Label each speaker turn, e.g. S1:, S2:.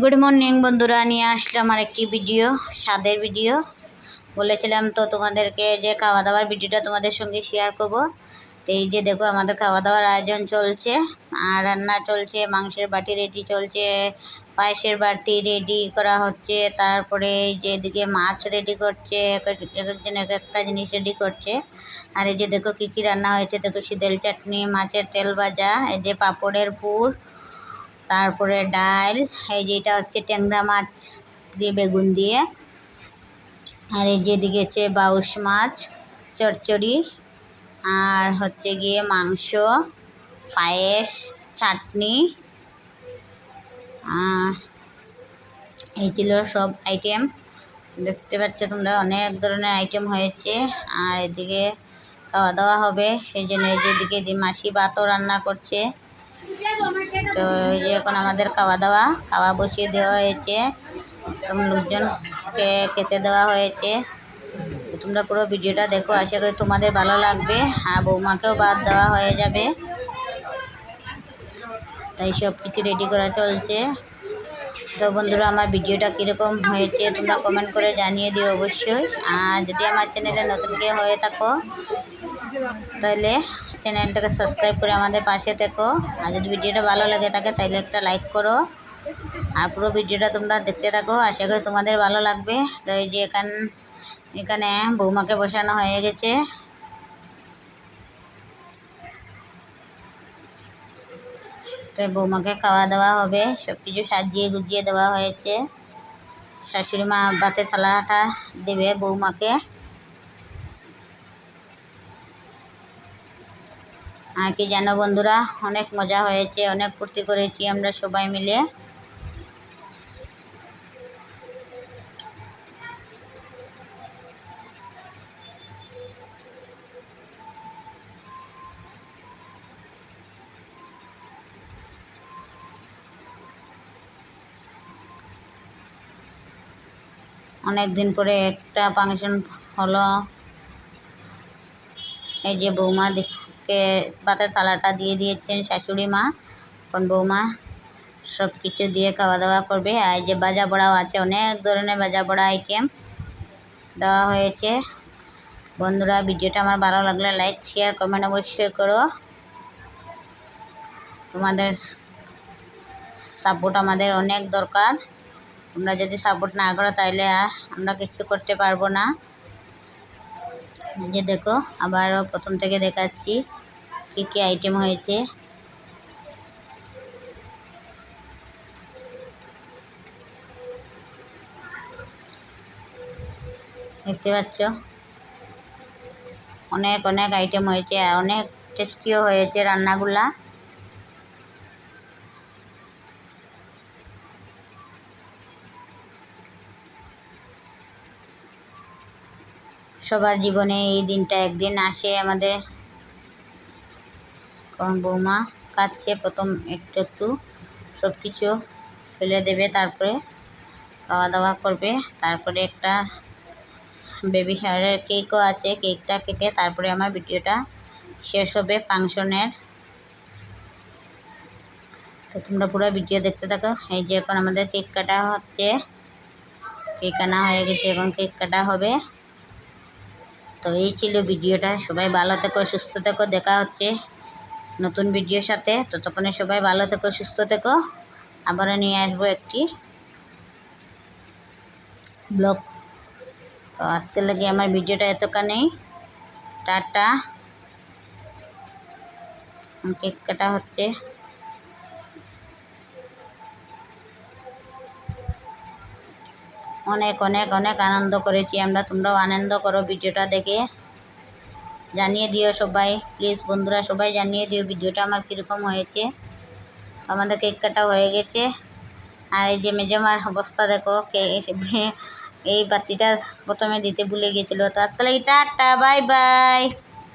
S1: Good morning বন্ধুরা। নিয়ে আসলাম আর একটি ভিডিও স্বাদের ভিডিও বলেছিলাম তো তোমাদেরকে যে খাওয়া দাওয়ার ভিডিওটা তোমাদের সঙ্গে শেয়ার করব। তো এই যে দেখো, আমাদের খাওয়া দাওয়ার আয়োজন চলছে। আর রান্না চলছে, মাংসের বাটি রেডি চলছে, পায়েসের বাটি রেডি করা হচ্ছে। তারপরে এই যে এদিকে মাছ রেডি করছে, এক একজন এক একটা জিনিস রেডি করছে। আর এই যে দেখো কী কী রান্না হয়েছে। দেখো শীতল চাটনি, মাছের তেল ভাজা, এই যে পাঁপড়ের পুর তারপরে ডাল, এই যে এটা হচ্ছে ট্যাংরা মাছ দিয়ে বেগুন দিয়ে। আর এই যেদিকে হচ্ছে বাউশ মাছ চচ্চড়ি আর হচ্ছে গিয়ে মাংস, পায়েস, চাটনি এই ছিল সব আইটেম দেখতে পাচ্ছ তোমরা অনেক ধরনের আইটেম হয়েছে। আর এদিকে খাওয়া দাওয়া হবে, সেই জন্য এই যেদিকে দি মাসি ভাতও রান্না করছে। তো এই যে এখন আমাদের খাওয়া দাওয়া, খাওয়া বসিয়ে দেওয়া হয়েছে লোকজনকে খেতে দেওয়া হয়েছে। তোমরা পুরো ভিডিওটা দেখো, আশা করি তোমাদের ভালো লাগবে। আর বৌমাকেও বাদ দেওয়া হয়ে যাবে। তাই সব কিছু রেডি করা চলছে। তো বন্ধুরা, আমার ভিডিওটা কীরকম হয়েছে তোমরা কমেন্ট করে জানিয়ে দিও অবশ্যই। আর যদি আমার চ্যানেলে নতুন কেউ হয়ে থাকো, তাহলে চ্যানেলটাকে সাবস্ক্রাইব করে আমাদের পাশে থেকো। আর যদি ভিডিওটা ভালো লাগে থাকে তাহলে একটা লাইক করো। আর পুরো ভিডিওটা তোমরা দেখতে থাকো। আশা করি তোমাদের ভালো লাগবে। তো এই যে এখান, এখানে বৌমাকে বসানো হয়ে গেছে। তো বৌমাকে খাওয়া দাওয়া হবে। সব কিছু সাজিয়ে গুজিয়ে দেওয়া হয়েছে। শাশুড়ি মা ভাতের থালাটা দেবে বৌমাকে। কি জানো বন্ধুরা? অনেক মজা হয়েছে, অনেক ফুর্তি করেছি আমরা সবাই মিলে। অনেক দিন পরে একটা ফাংশন হলো। এই যে বৌমা কে ভাতের থালাটা দিয়ে দিয়েছেন শাশুড়ি মা এখন বৌমা সব কিছু দিয়ে খাওয়া দাওয়া করবে। আর যে বাজা বড়াও আছে, অনেক ধরনের বাজা বড়া আইটেম দেওয়া হয়েছে। বন্ধুরা, ভিডিওটা আমার ভালো লাগলে লাইক শেয়ার কমেন্ট অবশ্যই করো। তোমাদের সাপোর্ট আমাদের অনেক দরকার। তোমরা যদি সাপোর্ট না করো তাহলে আমরা কিছু করতে পারব না। যে দেখো, আবারও প্রথম থেকে দেখাচ্ছি কী কী আইটেম হয়েছে। দেখতে পাচ্ছ? অনেক অনেক আইটেম হয়েছে, আর অনেক টেস্টিও হয়েছে রান্নাগুলা। সবার জীবনে এই দিনটা একদিন আসে আমাদের। কারণ বৌমা কাচ্ছে প্রথম একটু একটু সব কিছু ফেলে দেবে, তারপরে খাওয়া দাওয়া করবে। তারপরে একটা বেবি শাওয়ারের কেকও আছে কেকটা কেটে তারপরে আমার ভিডিওটা শেষ হবে ফাংশনের। তো তোমরা পুরো ভিডিও দেখতে থাকো। এই যে এখন আমাদের কেক কাটা হচ্ছে। কেক আনা হয়ে গেছে, এখন কেক কাটা হবে। তো এই ছিল ভিডিওটা। সবাই ভালো থেকো, সুস্থ থেকো। দেখা হচ্ছে নতুন ভিডিওর সাথে। ততক্ষণে সবাই ভালো থেকো, সুস্থ থেকো। আবারও নিয়ে আসব একটি ব্লগ। তো আজকে লাগে আমার ভিডিওটা এতখানেই। টাটা। কেক কাটা হচ্ছে। অনেক অনেক অনেক আনন্দ করেছি। আমরা তোমরাও আনন্দ করো ভিডিওটা দেখে। জানিয়ে দিও সবাই, প্লিজ বন্ধুরা সবাই জানিয়ে দিও ভিডিওটা আমার কীরকম হয়েছে। আমাদের কেক কাটা হয়ে গেছে। আর এই যে মেজামার অবস্থা দেখো, কে এই বাতিটা প্রথমে দিতে ভুলে গেছিল। তো আজকাল এই টাটা, বাই বাই।